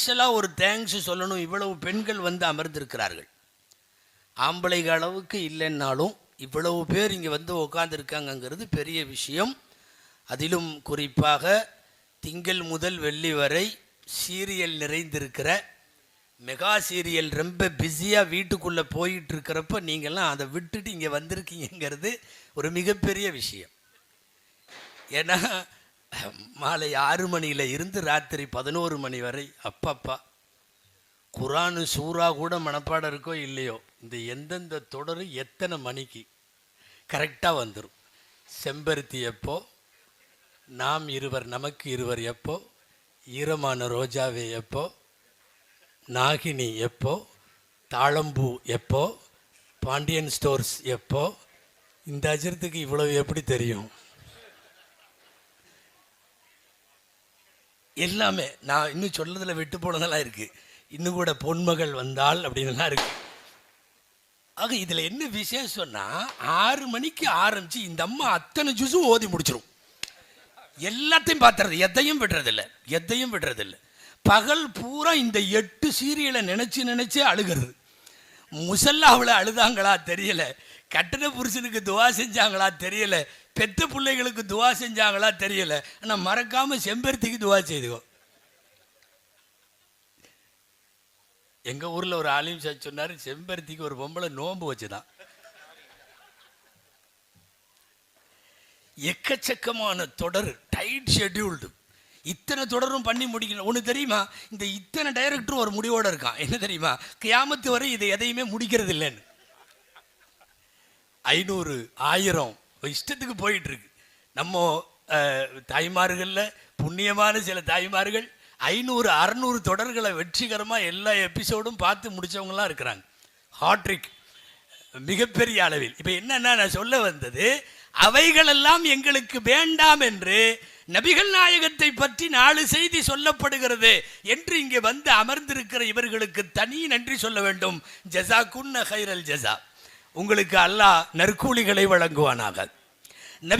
ஸ்பெஷலாக ஒரு தேங்க்ஸ் சொல்லணும். இவ்வளவு பெண்கள் வந்து அமர்ந்திருக்கிறார்கள். ஆம்பளைக அளவுக்கு இல்லைன்னாலும் இவ்வளவு பேர் இங்கே வந்து உட்காந்துருக்காங்கங்கிறது பெரிய விஷயம். அதிலும் குறிப்பாக திங்கள் முதல் வெள்ளி வரை சீரியல் நிறைந்திருக்கிற மெகா சீரியல் ரொம்ப பிஸியாக வீட்டுக்குள்ளே போயிட்டு இருக்கிறப்ப நீங்கள்லாம் அதை விட்டுட்டு இங்கே வந்திருக்கீங்கிறது ஒரு மிகப்பெரிய விஷயம். ஏன்னா மாலை ஆறு மணியில் இருந்து ராத்திரி பதினோரு மணி வரை அப்பப்பா. குரானு சூறா கூட மனப்பாடம் இருக்கோ இல்லையோ இந்த எந்தெந்த தொடர் எத்தனை மணிக்கு கரெக்டாக வந்துடும் செம்பருத்தி எப்போ நாம் இருவர் நமக்கு இருவர் எப்போ ஈரமான ரோஜாவே எப்போ நாகினி எப்போ தாழம்பூ எப்போ பாண்டியன் ஸ்டோர்ஸ் எப்போ இந்த அஜரத்துக்கு இவ்வளவு எப்படி தெரியும்? எல்லாமே. நான் இன்னும் சொல்லதில் விட்டு போனதெல்லாம் இருக்கு. இன்னும் கூட பொன்மகள் வந்தால் அப்படின்னுலாம் இருக்கு. ஆக இதில் என்ன விசேஷம்னா ஆறு மணிக்கு ஆரம்பிச்சு இந்த அம்மா அத்தனை ஜூஸும் ஓதி முடிச்சிடும் எல்லாத்தையும் பார்த்துறது எதையும் விடுறதில்ல எதையும் விடுறதில்ல. பகல் பூரா இந்த எட்டு சீரியலை நினைச்சு நினைச்சே அழுகிறது. முசல்லாவில் அழுதாங்களா தெரியல. கட்டண புருஷனுக்கு துவா செஞ்சாங்களா தெரியல. பெத்த பிள்ளைகளுக்கு துவா செஞ்சாங்களா தெரியல. ஆனால் மறக்காம செம்பருத்திக்கு துவா செய்துவோம் எங்க ஊர்ல ஒரு ஆலிம் சார் சொன்னாரு செம்பருத்திக்கு ஒரு பொம்பளை நோன்பு வச்சுதான். எக்கச்சக்கமான தொடர் டைட் ஷெட்யூல்டு இத்தனை தொடரும் பண்ணி முடிக்கணும். ஒன்று தெரியுமா? இந்த இத்தனை டைரக்டரும் ஒரு முடிவோட இருக்கான். என்ன தெரியுமா? கியாமத்து வரை இதை எதையுமே முடிக்கிறது இல்லைன்னு ஐநூறு ஆயிரம். இஷ்டத்துக்கு போயிட்டு இருக்கு நம்ம அஹ், தாய்மார்களில் புண்ணியமான சில தாய்மார்கள் ஐநூறு அறநூறு தொடர்களை வெற்றிகரமாக எல்லா எபிசோடும் பார்த்து முடித்தவங்களாம் இருக்கிறாங்க. ஹாட்ரிக் மிகப்பெரிய அளவில். இப்போ என்னென்ன நான் சொல்ல வந்தது அவைகளெல்லாம் எங்களுக்கு வேண்டாம் என்று நபிகள் நாயகத்தை பற்றி நாலு செய்தி சொல்லப்படுகிறது என்று இங்கே வந்து அமர்ந்திருக்கிற இவர்களுக்கு தனி நன்றி சொல்ல வேண்டும். ஜசா குன்ன ஹைரல் ஜசா. உங்களுக்கு அல்லாஹ் நற்கூலிகளை வழங்குவானாக.